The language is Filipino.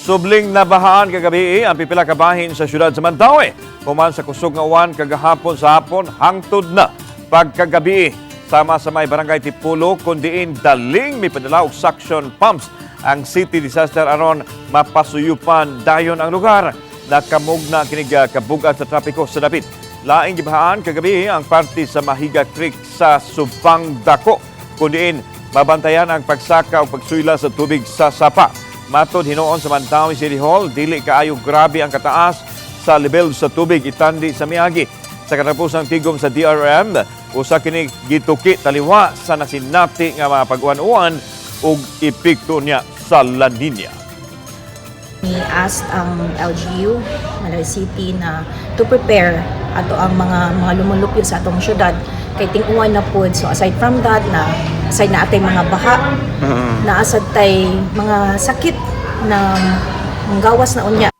Subling na bahaan kagabi ang pipila ka bahin sa syudad sa Mandaue. Human sa kusog nga uwan kagahapon sa hapon hangtod na pagkagabi sama sa may barangay Tipulo kundiin daling may padala og suction pumps ang city disaster aron mapasuyupan dayon ang lugar nakamugna kinig ah, kabugat sa trapiko sa dapit. Laing gibahaan kagabi ang parte sa Mahiga Creek sa Subang Dako kundiin mabantayan ang pagsaka o pagsuyla sa tubig sa sapa. Matod hinoon sa Mantawi City Hall, dili kaayo grabe ang kataas sa level sa tubig itandi sa Miyagi. Sa katapusang tigom sa DRM, usa kini gituki taliwa sa nasinati nga mga pag-uwan-uwan ug epekto niya sa La Nina. We asked ang LGU, Manila City na to prepare ato ang mga mga lumulupyo sa atong syudad kay ting-uwan na pod. So aside from that na aside na atay mga baha, na asad tay mga sakit na gawas na unya.